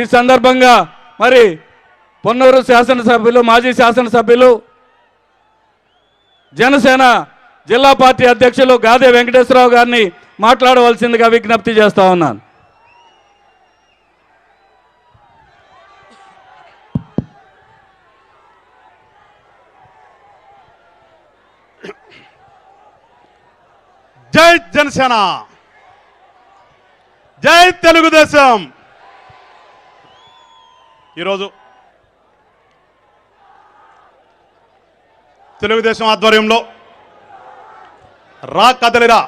ఈ సందర్భంగా మరి పొన్నూరు శాసనసభ్యులు మాజీ శాసనసభ్యులు జనసేన జిల్లా పార్టీ అధ్యక్షులు గాదే వెంకటేశ్వరరావు గారిని మాట్లాడవలసిందిగా విజ్ఞప్తి చేస్తా ఉన్నాను. జై జనసేన. జై తెలుగుదేశం. ఈరోజు తెలుగుదేశం ఆధ్వర్యంలో రా కదలిరా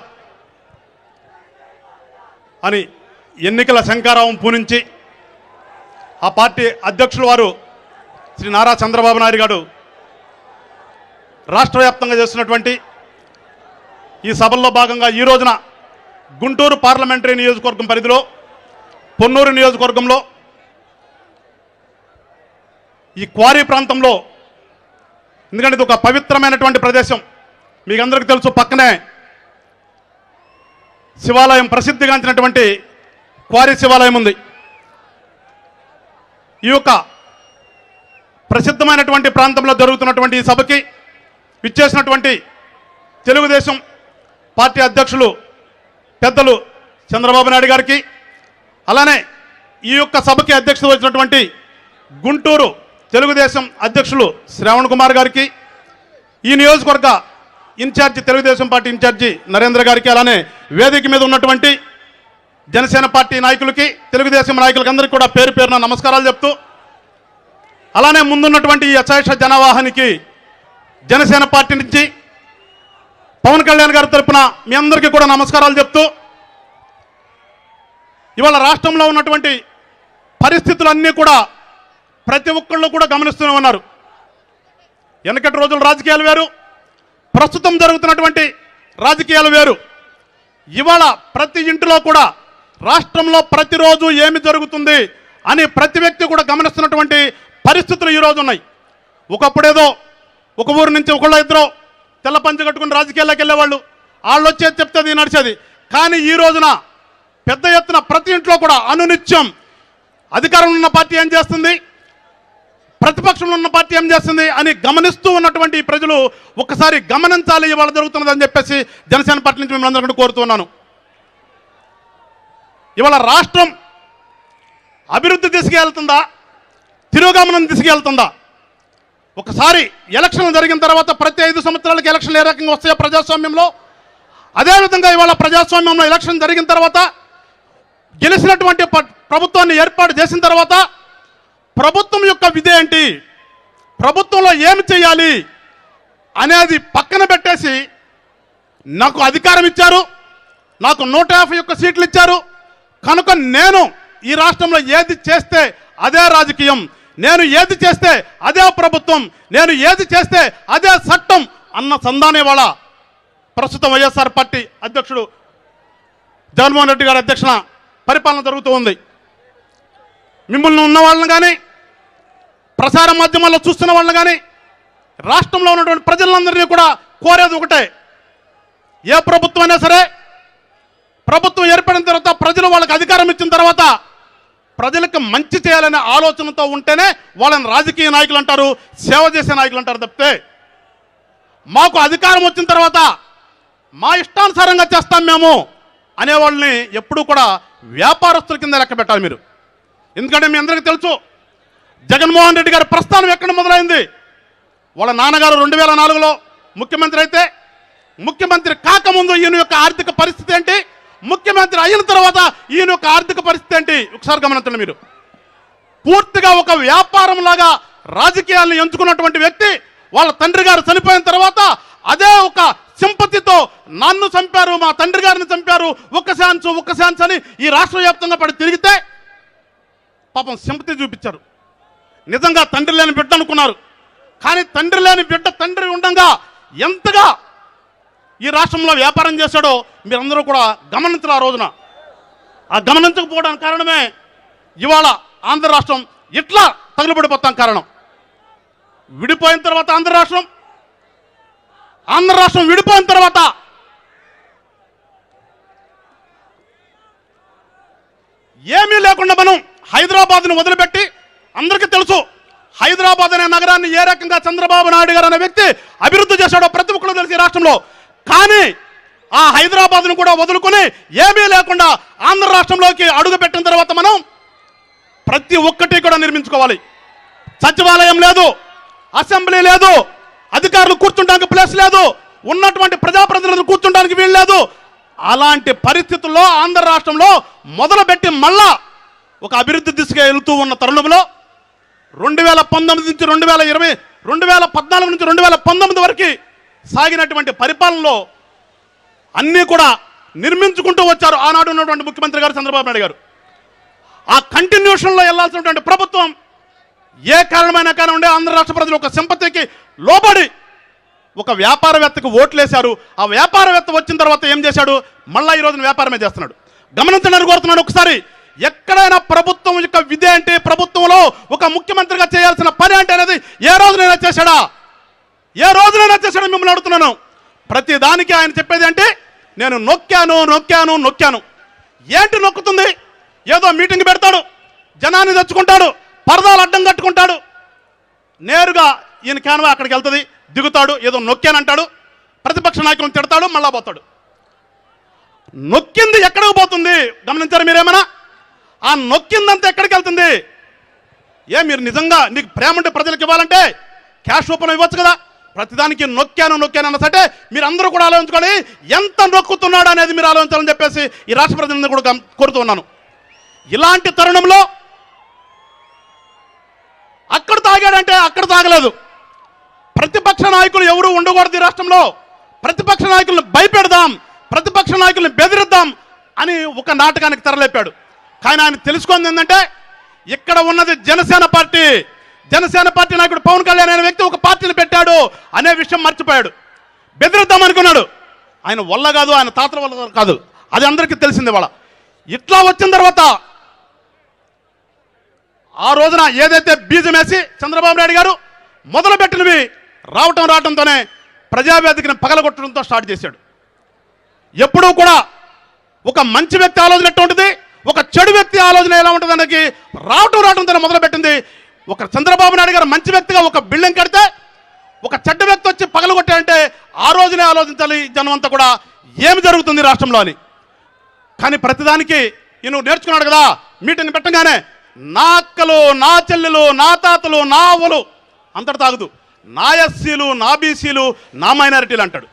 అని ఎన్నికల శంకారావం పూనించి ఆ పార్టీ అధ్యక్షులు వారు శ్రీ నారా చంద్రబాబు నాయుడు గారు రాష్ట్ర వ్యాప్తంగా చేస్తున్నటువంటి ఈ సభల్లో భాగంగా ఈ రోజున గుంటూరు పార్లమెంటరీ నియోజకవర్గం పరిధిలో పొన్నూరు నియోజకవర్గంలో ఈ క్వారీ ప్రాంతంలో. ఎందుకంటే ఇది ఒక పవిత్రమైనటువంటి ప్రదేశం. మీకు అందరికీ తెలుసు పక్కనే శివాలయం ప్రసిద్ధిగాంచినటువంటి క్వారీ శివాలయం ఉంది. ఈ యొక్క ప్రసిద్ధమైనటువంటి ప్రాంతంలో జరుగుతున్నటువంటి ఈ సభకి విచ్చేసినటువంటి తెలుగుదేశం పార్టీ అధ్యక్షులు పెద్దలు చంద్రబాబు నాయుడు గారికి అలానే ఈ యొక్క సభకి అధ్యక్షత వచ్చినటువంటి గుంటూరు తెలుగుదేశం అధ్యక్షులు శ్రావణ్ కుమార్ గారికి ఈ నియోజకవర్గ incharge Telugu Desam party incharge Narendra గారికి అలానే వేదిక మీద ఉన్నటువంటి జనసేన పార్టీ నాయకులకి తెలుగుదేశం నాయకులకి అందరికీ కూడా పేరు పేరున నమస్కారాలు చెప్తూ అలానే ముందున్నటువంటి ఈ అశేష జనవాహానికి జనసేన పార్టీ నుంచి పవన్ కళ్యాణ్ గారి తరపున మీ అందరికీ కూడా నమస్కారాలు చెప్తూ ఇవాళ రాష్ట్రంలో ఉన్నటువంటి పరిస్థితులన్నీ కూడా ప్రతి ఒక్కళ్ళు కూడా గమనిస్తూనే ఉన్నారు. వెనకటి రోజుల రాజకీయాలు వేరు ప్రస్తుతం జరుగుతున్నటువంటి రాజకీయాలు వేరు. ఇవాళ ప్రతి ఇంటిలో కూడా రాష్ట్రంలో ప్రతిరోజు ఏమి జరుగుతుంది అని ప్రతి వ్యక్తి కూడా గమనిస్తున్నటువంటి పరిస్థితులు ఈరోజు ఉన్నాయి. ఒకప్పుడేదో ఒక ఊరు నుంచి ఒకళ్ళ ఇద్దరు తెల్ల పంచ కట్టుకుని రాజకీయాల్లోకి వెళ్ళేవాళ్ళు. వాళ్ళు వచ్చేది చెప్తే నడిచేది. కానీ ఈ రోజున పెద్ద ఎత్తున ప్రతి ఇంట్లో కూడా అనునిత్యం. అధికారంలో ఉన్న పార్టీ ఏం చేస్తుంది? ప్రతిపక్షంలో ఉన్న పార్టీ ఏం చేస్తుంది అని గమనిస్తూ ఉన్నటువంటి ప్రజలు ఒక్కసారి గమనించాలి ఇవాళ జరుగుతున్నదని చెప్పేసి జనసేన పార్టీ నుంచి మిమ్మల్ని అందరికీ కోరుతున్నాను ఇవాళ రాష్ట్రం అభివృద్ధి తీసుకెళ్తుందా తిరోగమనం తీసుకెళ్తుందా ఒకసారి ఎలక్షన్లు జరిగిన తర్వాత ప్రతి ఐదు సంవత్సరాలకి ఎలక్షన్లు ఏ రకంగా వస్తాయో ప్రజాస్వామ్యంలో అదేవిధంగా ఇవాళ ప్రజాస్వామ్యంలో ఎలక్షన్ జరిగిన తర్వాత గెలిచినటువంటి ప- ప్రభుత్వాన్ని ఏర్పాటు చేసిన తర్వాత ప్రభుత్వం యొక్క విధి ఏంటి? ప్రభుత్వంలో ఏమి చేయాలి అనేది పక్కన పెట్టేసి నాకు అధికారం ఇచ్చారు నాకు నూట యాభై ఒక్క సీట్లు ఇచ్చారు. కనుక నేను ఈ రాష్ట్రంలో ఏది చేస్తే అదే రాజకీయం నేను ఏది చేస్తే అదే ప్రభుత్వం నేను ఏది చేస్తే అదే చట్టం అన్న సంధానే వాళ్ళ ప్రస్తుతం వైఎస్ఆర్ పార్టీ అధ్యక్షుడు జగన్మోహన్ రెడ్డి గారి అధ్యక్షణ పరిపాలన జరుగుతూ ఉంది. మిమ్మల్ని ఉన్న వాళ్ళని కానీ ప్రసార మాధ్యమాల్లో చూస్తున్న వాళ్ళని కానీ రాష్ట్రంలో ఉన్నటువంటి ప్రజలందరినీ కూడా కోరేది ఒకటే. ఏ ప్రభుత్వం అయినా సరే ప్రభుత్వం ఏర్పడిన తర్వాత ప్రజలు వాళ్ళకి అధికారం ఇచ్చిన తర్వాత ప్రజలకు మంచి చేయాలనే ఆలోచనతో ఉంటేనే వాళ్ళని రాజకీయ నాయకులు అంటారు సేవ చేసే నాయకులు అంటారు తప్పితే మాకు అధికారం వచ్చిన తర్వాత మా ఇష్టానుసారంగా చేస్తాం మేము అనేవాళ్ళని ఎప్పుడూ కూడా వ్యాపారస్తుల కింద లెక్క పెట్టాలి మీరు. ఎందుకంటే మీ అందరికీ తెలుసు జగన్మోహన్ రెడ్డి గారి ప్రస్థానం ఎక్కడ మొదలైంది? వాళ్ళ నాన్నగారు రెండు వేల నాలుగులో ముఖ్యమంత్రి అయితే ముఖ్యమంత్రి కాకముందు ఈయన యొక్క ఆర్థిక పరిస్థితి ఏంటి? ముఖ్యమంత్రి అయిన తర్వాత ఈయన యొక్క ఆర్థిక పరిస్థితి ఏంటి? ఒకసారి గమనించండి మీరు. పూర్తిగా ఒక వ్యాపారం లాగా రాజకీయాలను ఎంచుకున్నటువంటి వ్యక్తి వాళ్ళ తండ్రి గారు చనిపోయిన తర్వాత అదే ఒక సింపతితో నన్ను చంపారు మా తండ్రి గారిని చంపారు ఒక్క శాన్స్ ఒక్క శాన్స్ అని ఈ రాష్ట్ర వ్యాప్తంగా పడి తిరిగితే పాపం సింపతి చూపించారు. నిజంగా తండ్రి లేని బిడ్డ అనుకున్నారు. కానీ తండ్రి లేని బిడ్డ తండ్రి ఉండగా ఎంతగా ఈ రాష్ట్రంలో వ్యాపారం చేశాడో మీరందరూ కూడా గమనించరు ఆ రోజున. ఆ గమనించకపోవడానికి కారణమే ఇవాళ ఆంధ్ర రాష్ట్రం ఇట్లా తగులుబడిపోతాం కారణం. విడిపోయిన తర్వాత ఆంధ్ర రాష్ట్రం ఆంధ్ర రాష్ట్రం విడిపోయిన తర్వాత ఏమీ లేకుండా మనం హైదరాబాద్ను వదిలిపెట్టి అందరికీ తెలుసు హైదరాబాద్ అనే నగరాన్ని ఏ రకంగా చంద్రబాబు నాయుడు గారు అనే వ్యక్తి అభివృద్ధి చేశాడో ప్రతి ఒక్కరు తెలిసి రాష్ట్రంలో. కానీ ఆ హైదరాబాద్ను కూడా వదులుకొని ఏమీ లేకుండా ఆంధ్ర రాష్ట్రంలోకి అడుగు పెట్టిన తర్వాత మనం ప్రతి ఒక్కటి కూడా నిర్మించుకోవాలి. సచివాలయం లేదు అసెంబ్లీ లేదు అధికారులు కూర్చుంటానికి ప్లేస్ లేదు ఉన్నటువంటి ప్రజాప్రతినిధులు కూర్చుంటానికి వీలు లేదు. అలాంటి పరిస్థితుల్లో ఆంధ్ర రాష్ట్రంలో మొదలుపెట్టి మళ్ళా ఒక అభివృద్ధి దిశగా వెళ్తూ ఉన్న తరుణంలో రెండు వేల పంతొమ్మిది నుంచి రెండు వేల ఇరవై రెండు వేల పద్నాలుగు నుంచి రెండు వేల పంతొమ్మిది వరకు సాగినటువంటి పరిపాలనలో అన్నీ కూడా నిర్మించుకుంటూ వచ్చారు ఆనాడు ఉన్నటువంటి ముఖ్యమంత్రి గారు చంద్రబాబు నాయుడు గారు. ఆ కంటిన్యూషన్లో వెళ్ళాల్సినటువంటి ప్రభుత్వం ఏ కారణమైన కారణం ఉండే ఆంధ్ర రాష్ట్ర ప్రజలు ఒక సింపతికి లోబడి ఒక వ్యాపారవేత్తకు ఓట్లేశారు. ఆ వ్యాపారవేత్త వచ్చిన తర్వాత ఏం చేశాడు? మళ్ళా ఈ రోజున వ్యాపారమే చేస్తున్నాడు. గమనించడానికి కోరుతున్నాడు ఒకసారి. ఎక్కడైనా ప్రభుత్వం యొక్క విధి అంటే ప్రభుత్వంలో ఒక ముఖ్యమంత్రిగా చేయాల్సిన పని అంటే అనేది ఏ రోజునైనా చేశాడా? ఏ రోజునైనా చేశాడో మిమ్మల్ని అడుగుతున్నాను. ప్రతి దానికి ఆయన చెప్పేది అంటే నేను నొక్కాను నొక్కాను నొక్కాను. ఏంటి నొక్కుతుంది? ఏదో మీటింగ్ పెడతాడు జనాన్ని తెచ్చుకుంటాడు పరదాలు అడ్డం కట్టుకుంటాడు. నేరుగా ఈయన కానవా అక్కడికి వెళ్తుంది దిగుతాడు ఏదో నొక్కానంటాడు ప్రతిపక్ష నాయకులను తిడతాడు మళ్ళా పోతాడు. నొక్కింది ఎక్కడికి పోతుంది? గమనించారు మీరేమైనా? ఆ నొక్కిందంతా ఎక్కడికి వెళ్తుంది? ఏ మీరు నిజంగా నీకు ప్రేమ ఉంటే ప్రజలకు ఇవ్వాలంటే క్యాష్ రూపంలో ఇవ్వచ్చు కదా? ప్రతిదానికి నొక్కాను నొక్కాను అన్న సరే మీరు అందరూ కూడా ఆలోచించుకోండి. ఎంత నొక్కుతున్నాడు అనేది మీరు ఆలోచించాలని చెప్పేసి ఈ రాష్ట్ర ప్రజలందరూ కూడా కోరుతూ ఉన్నాను. ఇలాంటి తరుణంలో అక్కడ తాగాడంటే అక్కడ తాగలేదు. ప్రతిపక్ష నాయకులు ఎవరు ఉండకూడదు ఈ రాష్ట్రంలో. ప్రతిపక్ష నాయకులను భయపెడదాం ప్రతిపక్ష నాయకులను బెదిరిద్దాం అని ఒక నాటకానికి తెరలేపాడు. కానీ ఆయన తెలుసుకుంది ఏంటంటే ఇక్కడ ఉన్నది జనసేన పార్టీ. జనసేన పార్టీ నాయకుడు పవన్ కళ్యాణ్ అనే వ్యక్తి ఒక పార్టీని పెట్టాడు అనే విషయం మర్చిపోయాడు. బెదిరిద్దాం అనుకున్నాడు. ఆయన వల్ల కాదు ఆయన తాతల వల్ల కాదు. అది అందరికీ తెలిసింది వాళ్ళ ఇట్లా వచ్చిన తర్వాత ఆ రోజున ఏదైతే బీజం వేసి చంద్రబాబు నాయుడు గారు మొదలుపెట్టినవి రావటం రావటంతోనే ప్రజావేదికను పగలగొట్టడంతో స్టార్ట్ చేశాడు. ఎప్పుడూ కూడా ఒక మంచి వ్యక్తి ఆలోచన ఎట్టుంటుంది? ఒక చెడు వ్యక్తి ఆలోచన ఎలా ఉంటుంది అనేది రావటం రావటంతోనే మొదలుపెట్టింది. ఒక చంద్రబాబు నాయుడు గారు మంచి వ్యక్తిగా ఒక బిల్డింగ్ కడితే ఒక చెడ్డ వ్యక్తి వచ్చి పగలగొట్టాడంటే ఆ రోజునే ఆలోచించాలి జనం అంతా కూడా ఏమి జరుగుతుంది రాష్ట్రంలో అని. కానీ ప్రతిదానికి నేను నేర్చుకున్నాడు కదా మీటింగ్ పెట్టగానే నా అక్కలు నా చెల్లెలు నా తాతలు నా అవ్వలు అంతటి తాగుదు. నా ఎస్సీలు నా బీసీలు నా మైనారిటీలు అంటాడు.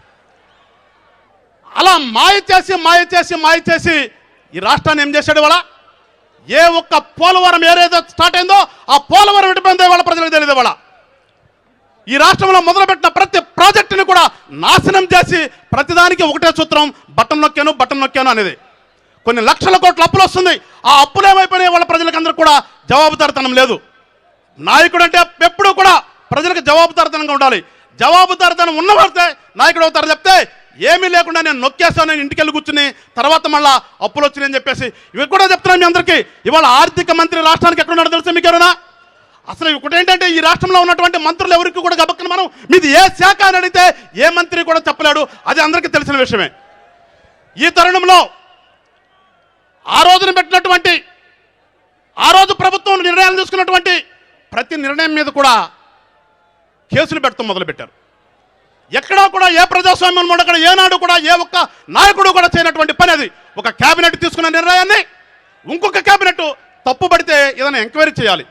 అలా మాయ చేసి మాయ చేసి మాయ చేసి ఈ రాష్ట్రాన్ని ఏం చేశాడు వాళ్ళ ఏ ఒక్క పోలవరం ఏదైతే స్టార్ట్ అయిందో ఆ పోలవరం ఎటుపోయిందో వాళ్ళ ప్రజలకు తెలియదు ఇవాళ. ఈ రాష్ట్రంలో మొదలుపెట్టిన ప్రతి ప్రాజెక్టుని కూడా నాశనం చేసి ప్రతిదానికి ఒకటే సూత్రం బట్టం నొక్కాను బట్టం నొక్కాను అనేది. కొన్ని లక్షల కోట్ల అప్పులు వస్తుంది ఆ అప్పులు ఏమైపోయినాయి వాళ్ళ ప్రజలకందరూ కూడా? జవాబుదారితనం లేదు. నాయకుడు అంటే ఎప్పుడూ కూడా ప్రజలకు జవాబుదారితనంగా ఉండాలి. జవాబుదారితనం ఉన్నవాడితే నాయకుడు అవుతారు చెప్తే ఏమీ లేకుండా నేను నొక్కేస్తాను నేను ఇంటికి వెళ్ళి కూర్చుని తర్వాత మళ్ళా అప్పులు వచ్చినాయని చెప్పేసి. ఇవి కూడా చెప్తున్నాను మీ అందరికీ. ఇవాళ ఆర్థిక మంత్రి రాష్ట్రానికి ఎక్కడున్నాడో తెలుసా మీకు ఎవరైనా? అసలు ఒకటి ఏంటంటే ఈ రాష్ట్రంలో ఉన్నటువంటి మంత్రులు ఎవరికి కూడా గబక్కన మనం మీది ఏ శాఖ అని అడిగితే ఏ మంత్రి కూడా చెప్పలేడు. అది అందరికీ తెలిసిన విషయమే. ఈ తరుణంలో ఆ రోజున పెట్టినటువంటి ఆ రోజు ప్రభుత్వం నిర్ణయాలు తీసుకున్నటువంటి ప్రతి నిర్ణయం మీద కూడా కేసులు పెడతాం మొదలుపెట్టారు. ఎక్కడా కూడా ఏ ప్రజాస్వామ్యం ఉండక్కడ ఏనాడు కూడా ఏ ఒక్క నాయకుడు కూడా చేయనటువంటి పని అది. ఒక కేబినెట్ తీసుకున్న నిర్ణయాన్ని ఇంకొక కేబినెట్ తప్పుపడితే ఏదైనా ఎంక్వైరీ చేయాలి.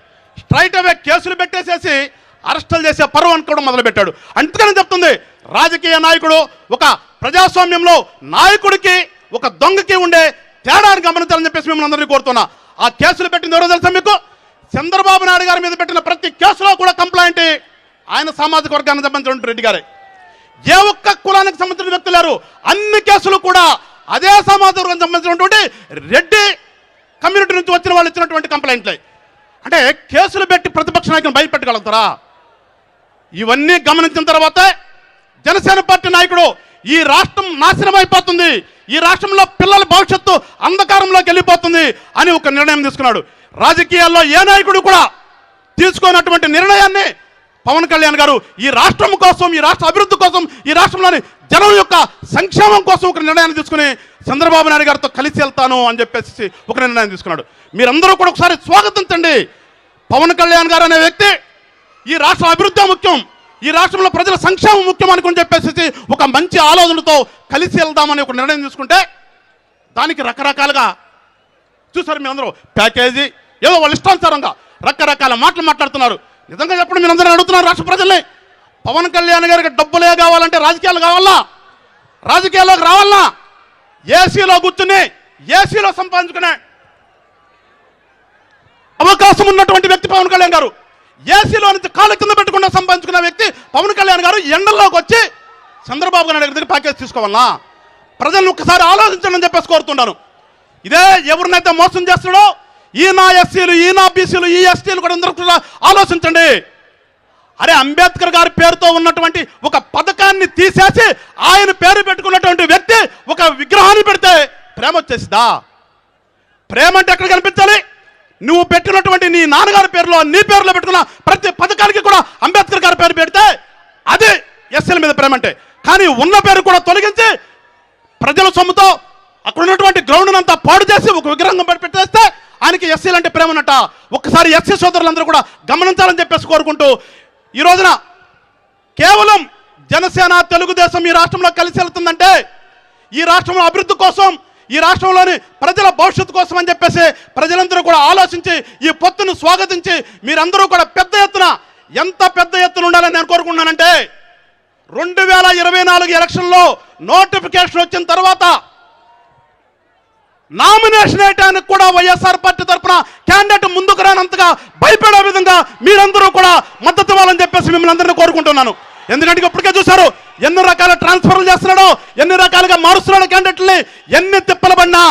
స్ట్రైట్ అవే కేసులు పెట్టేసేసి అరెస్టులు చేసే పర్వం అనుకోవడం మొదలుపెట్టాడు. అందుకని చెప్తుంది రాజకీయ నాయకుడు ఒక ప్రజాస్వామ్యంలో నాయకుడికి ఒక దొంగకి ఉండే తేడాన్ని గమనించాలని చెప్పేసి మిమ్మల్ని అందరినీ కోరుతున్నా. ఆ కేసులు పెట్టింది ఎవరో తెలుసా మీకు? చంద్రబాబు నాయుడు గారి మీద పెట్టిన ప్రతి కేసులో కూడా కంప్లైంట్ ఆయన సామాజిక వర్గాన్ని సంబంధించిన రెడ్డి గారే. ఏ ఒక్క కులానికి సంబంధించిన వ్యక్తులు లేరు. అన్ని కేసులు కూడా అదే సమాజ సంబంధించినటువంటి రెడ్డి కమ్యూనిటీ నుంచి వచ్చిన వాళ్ళు ఇచ్చినటువంటి కంప్లైంట్లే. అంటే కేసులు పెట్టి ప్రతిపక్ష నాయకుని భయపెట్టగలుగుతారా? ఇవన్నీ గమనించిన తర్వాత జనసేన పార్టీ నాయకుడు ఈ రాష్ట్రం నాశనం అయిపోతుంది. ఈ రాష్ట్రంలో పిల్లల భవిష్యత్తు అంధకారంలోకి వెళ్ళిపోతుంది అని ఒక నిర్ణయం తీసుకున్నాడు. రాజకీయాల్లో ఏ నాయకుడు కూడా తీసుకున్నటువంటి నిర్ణయాన్ని పవన్ కళ్యాణ్ గారు ఈ రాష్ట్రం కోసం ఈ రాష్ట్ర అభివృద్ధి కోసం ఈ రాష్ట్రంలోని జనం యొక్క సంక్షేమం కోసం ఒక నిర్ణయాన్ని తీసుకుని చంద్రబాబు నాయుడు గారితో కలిసి వెళ్తాను అని చెప్పేసి ఒక నిర్ణయం తీసుకున్నాడు. మీరందరూ కూడా ఒకసారి స్వాగతించండి పవన్ కళ్యాణ్ గారు అనే వ్యక్తి ఈ రాష్ట్ర అభివృద్ధి ముఖ్యం ఈ రాష్ట్రంలో ప్రజల సంక్షేమం ముఖ్యం అనుకుని చెప్పేసి ఒక మంచి ఆలోచనతో కలిసి వెళ్దామని ఒక నిర్ణయం తీసుకుంటే దానికి రకరకాలుగా చూసారు మీ అందరూ ప్యాకేజీ ఏదో వాళ్ళ ఇష్టానుసారంగా రకరకాల మాటలు మాట్లాడుతున్నారు. నిజంగా చెప్పండి మీరు అందరూ అడుగుతున్నారు రాష్ట్ర ప్రజల్ని. పవన్ కళ్యాణ్ గారికి డబ్బులే కావాలంటే రాజకీయాలు కావాలా? రాజకీయాల్లోకి రావాలా? ఏసీలో కూర్చుని ఏసీలో సంపాదించుకునే అవకాశం ఉన్నటువంటి వ్యక్తి పవన్ కళ్యాణ్ గారు. ఏసీలో నుంచి కాళ్ళ కింద పెట్టకుండా సంపాదించుకున్న వ్యక్తి పవన్ కళ్యాణ్ గారు ఎండల్లోకి వచ్చి చంద్రబాబు నాయుడు గారి దగ్గర ప్యాకేజ్ తీసుకోవాలా? ప్రజలను ఒక్కసారి ఆలోచించండి అని చెప్పేసి కోరుతున్నాను ఇదే ఎవరినైతే మోసం చేస్తున్నాడో ఈ నా ఎస్సీలు ఈ నా బీసీలు ఈ ఎస్టీలు కూడా అందరూ కూడా ఆలోచించండి. అరే అంబేద్కర్ గారి పేరుతో ఉన్నటువంటి ఒక పథకాన్ని తీసేసి ఆయన పేరు పెట్టుకున్నటువంటి వ్యక్తి ఒక విగ్రహాన్ని పెడితే ప్రేమ వచ్చేసిదా? ప్రేమ అంటే ఎక్కడ కనిపించాలి? నువ్వు పెట్టినటువంటి నీ నాన్నగారి పేరులో నీ పేరులో పెట్టుకున్న ప్రతి పథకానికి కూడా అంబేద్కర్ గారి పేరు పెడితే అదే ఎస్ఎల్ మీద ప్రేమ అంటే. కానీ ఉన్న పేరు కూడా తొలగించి ప్రజల సొమ్ముతో అక్కడ ఉన్నటువంటి గ్రౌండ్ అంతా పాడు చేసి ఒక విగ్రహం పెట్టేస్తే ఆయనకి ఎస్సీలు అంటే ప్రేమ ఒక్కసారి ఎస్సీ సోదరులందరూ కూడా గమనించాలని చెప్పేసి కోరుకుంటూ ఈ రోజున కేవలం జనసేన తెలుగుదేశం ఈ రాష్ట్రంలో కలిసి వెళ్తుందంటే ఈ రాష్ట్రంలో అభివృద్ధి కోసం ఈ రాష్ట్రంలోని ప్రజల భవిష్యత్తు కోసం అని చెప్పేసి ప్రజలందరూ కూడా ఆలోచించి ఈ పొత్తును స్వాగతించి మీరందరూ కూడా పెద్ద ఎత్తున ఎంత పెద్ద ఎత్తున ఉండాలని నేను కోరుకుంటున్నానంటే రెండు వేల ఇరవై నాలుగు ఎలక్షన్లో నోటిఫికేషన్ వచ్చిన తర్వాత నామినేషన్ వేయడానికి కూడా వైఎస్ఆర్ పార్టీ తరఫున క్యాండిడేట్ ముందుకు రానంతగా భయపడే విధంగా మీరందరూ కూడా మద్దతు ఇవ్వాలని చెప్పేసి మిమ్మల్ని అందరినీ కోరుకుంటున్నాను. ఎందుకంటే ఇప్పటికే చూశారు ఎన్ని రకాల ట్రాన్స్ఫర్లు చేస్తున్నాడో ఎన్ని రకాలుగా మారుస్తున్నాడు క్యాండిడేట్ని ఎన్ని తిప్పలు పడినా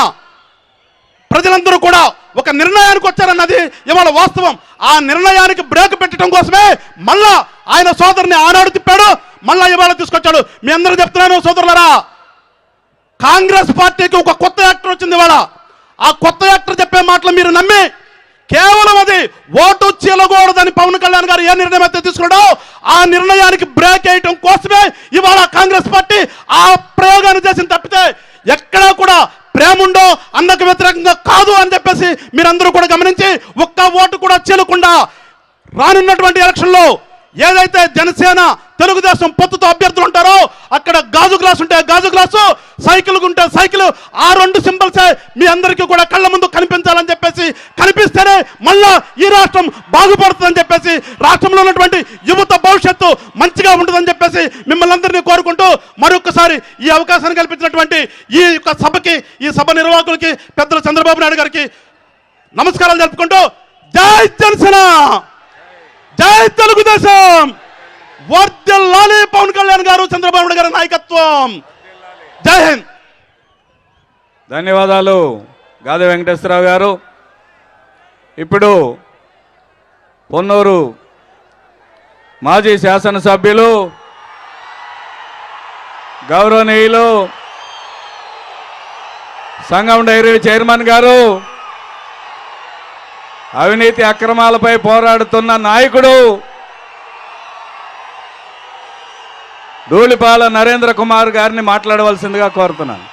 ప్రజలందరూ కూడా ఒక నిర్ణయానికి వచ్చారన్నది ఇవాళ వాస్తవం. ఆ నిర్ణయానికి బ్రేక్ పెట్టడం కోసమే మళ్ళా ఆయన సోదరుని ఆనాడు తిప్పాడు మళ్ళా ఇవాళ తీసుకొచ్చాడు. మీ అందరూ చెప్తున్నాను సోదరులరా కాంగ్రెస్ పార్టీకి ఒక కొత్త యాక్టర్ వచ్చింది ఇవాళ. ఆ కొత్త యాక్టర్ చెప్పే మాటలు మీరు నమ్మి కేవలం అది ఓటు చీలకూడదని పవన్ కళ్యాణ్ గారు ఏ నిర్ణయం అయితే తీసుకున్నాడో ఆ నిర్ణయానికి బ్రేక్ వేయటం కోసమే ఇవాళ కాంగ్రెస్ పార్టీ ఆ ప్రయోగాన్ని చేసిన తప్పితే ఎక్కడా కూడా ప్రేమ ఉండో అన్నకు వ్యతిరేకంగా కాదు అని చెప్పేసి మీరందరూ కూడా గమనించి ఒక్క ఓటు కూడా చీలకుండా రానున్నటువంటి ఎలక్షన్లో ఏదైతే జనసేన తెలుగుదేశం పొత్తుతో అభ్యర్థులు ఉంటారో అక్కడ గాజు గ్లాస్ ఉంటే గాజు గ్లాసు సైకిల్ ఉంటే సైకిల్ ఆ రెండు సింబల్సే మీ అందరికీ కూడా కళ్ళ ముందు కనిపించాలని చెప్పేసి కనిపిస్తేనే మళ్ళా ఈ రాష్ట్రం బాగుపడుతుందని చెప్పేసి రాష్ట్రంలో ఉన్నటువంటి యువత భవిష్యత్తు మంచిగా ఉంటుందని చెప్పేసి మిమ్మల్ని అందరినీ కోరుకుంటూ మరొకసారి ఈ అవకాశాన్ని కల్పించినటువంటి ఈ యొక్క సభకి ఈ సభ నిర్వాహకులకి పెద్దలు చంద్రబాబు నాయుడు గారికి నమస్కారాలు జరుపుకుంటూ జై జనసేన! జై తెలుగుదేశం! వర్దిల్లాలి పవన్ కళ్యాణ్ గారు చంద్రబాబు గారి నాయకత్వం! జై హింద్! ధన్యవాదాలు గాది వెంకటేశ్వరరావు గారు. ఇప్పుడు పొన్నూరు మాజీ శాసనసభ్యులు గౌరవనీయులు సంఘం డైరీ చైర్మన్ గారు అవినీతి అక్రమాలపై పోరాడుతున్న నాయకుడు ధూళిపాల నరేంద్ర కుమార్ గారిని మాట్లాడవలసిందిగా కోరుతున్నాను.